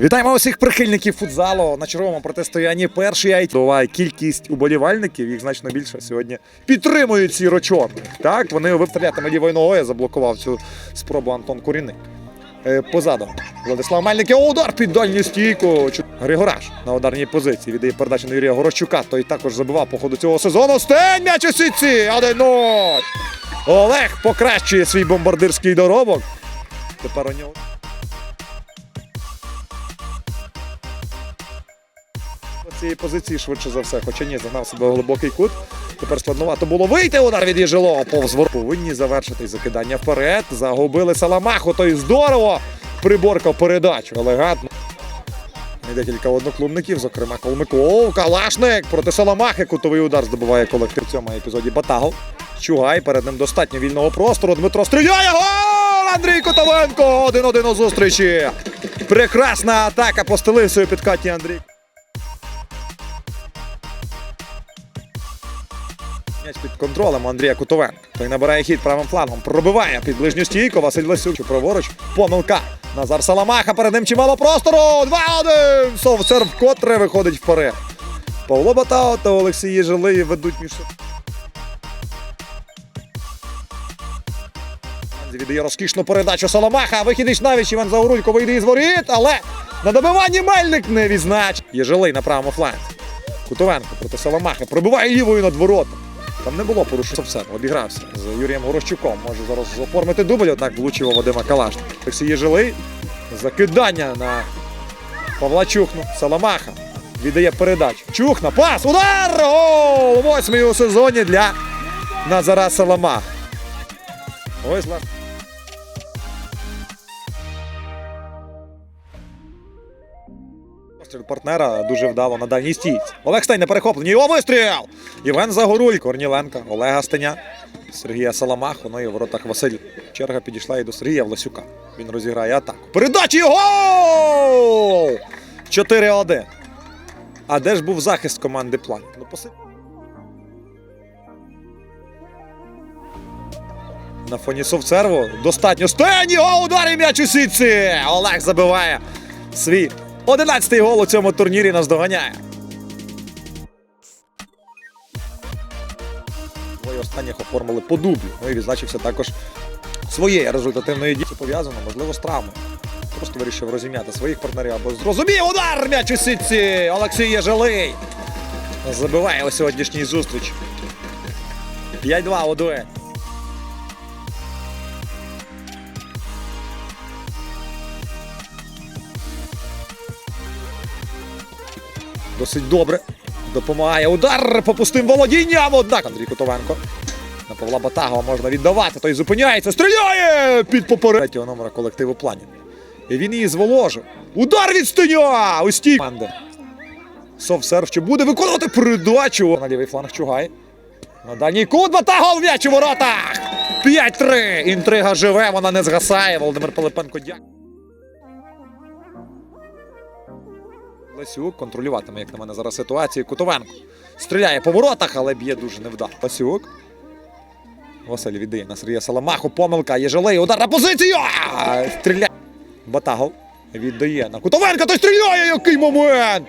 Вітаємо усіх прихильників футзалу на черговому протистоянні перший айт. Буває кількість уболівальників, їх значно більше сьогодні підтримують ці рочок. Так, вони виставлятиме лівою ногою, заблокував цю спробу Антон Куріник. Е, Позаду Владислав Мельник. Удар під дальню стійку. Григораш на ударній позиції віддає передачу на Юрія Горощука. Той також забивав по ходу цього сезону. Стень м'яч у сітці! 1-0! Олег покращує свій бомбардирський доробок. Тепер у нього. Цієї позиції швидше за все, хоча ні, загнав себе в глибокий кут. Тепер складновато було вийти. Удар від Єжилова повз вор. Повинні завершити закидання вперед. Загубили Саламаху, то й здорово. Приборкав передачу. Елегантно. І Декілька одноклубників, зокрема Колмиков, Калашник проти Саламахи. Кутовий удар здобуває колектив в цьому епізоді Батагов. Чугай, перед ним достатньо вільного простору. Дмитро стріляє. Гол! Андрій Котовенко! Один-один у зустрічі. Прекрасна атака. Постелив свою підкаті Андрій. М'яч під контролем Андрія Кутовенка. Той набирає хід правим флангом. Пробиває під ближню стійку. Василь Лесюк. Праворуч. Помилка. Назар Саламаха. Перед ним чимало простору. 2-1. Совцер вкотре виходить вперед. Павло Батао та Олексій Єжилий ведуть між собою. Віддає розкішну передачу Соломаха. Вихідич навіть Іван Заурулько вийде із воріт, але на добиванні Мельник не відзнач. Єжилий на правому фланзі. Кутовенко проти Соломахи. Пробиває лівою над воротом. Там не було порушень. Все, обігрався з Юрієм Горощуком. Може зараз оформити дубль, однак влучив Вадима Калашника. Олексій Єжилий. Закидання на Павла Чухну. Соломаха. Віддає передачу. Чухна. Пас. Удар! Гол! Восьмий у сезоні для Назара Саламаха. Ось лап. Партнера дуже вдало на дальній стійці. Олег Стень на перехопленні. Його вистріл! Євген Загоруль, Корніленка, Олега Стеня, Сергія Саламаху. Ну і в воротах Василь. Черга підійшла і до Сергія Власюка. Він розіграє атаку. Передачі! Гол! 4-1. А де ж був захист команди План? Ну, поси... На фоні Совцерву достатньо Стені! Гол, удар і м'яч у сітці! Олег забиває свій 11-й гол у цьому турнірі нас доганяє. Двоє останніх оформили по дублю. Ну і відзначився також своєю результативною дією. Пов'язано, можливо, з травмою. Просто вирішив розім'яти своїх партнерів або зрозумів удар м'яч у сітці! Олексій Єжилий забиває у сьогоднішній зустрічі. 5-2 у дуель. Досить добре. Допомагає удар по пустим володінням. Однак Андрій Котовенко. На Павла Батагова можна віддавати. Той зупиняється. Стріляє під поперед третього номера колективу плані. І він її зволожив. Удар від Стеня! У стій. Совсерв чи буде виконувати передачу. На лівий фланг Чугай. На дальній кут Батагов м'яч у воротах. 5-3. Інтрига живе, вона не згасає. Володимир Пилипенко дякую. Лесюк контролюватиме, як на мене, зараз ситуацію. Кутовенко. Стріляє по воротах, але б'є дуже невдало. Лесюк. Василь віддає на Сергія Саламаху. Помилка. Єжелей. Удар на позицію. Стріляє. Батагов. Віддає на Кутовенка. Той стріляє. Який момент!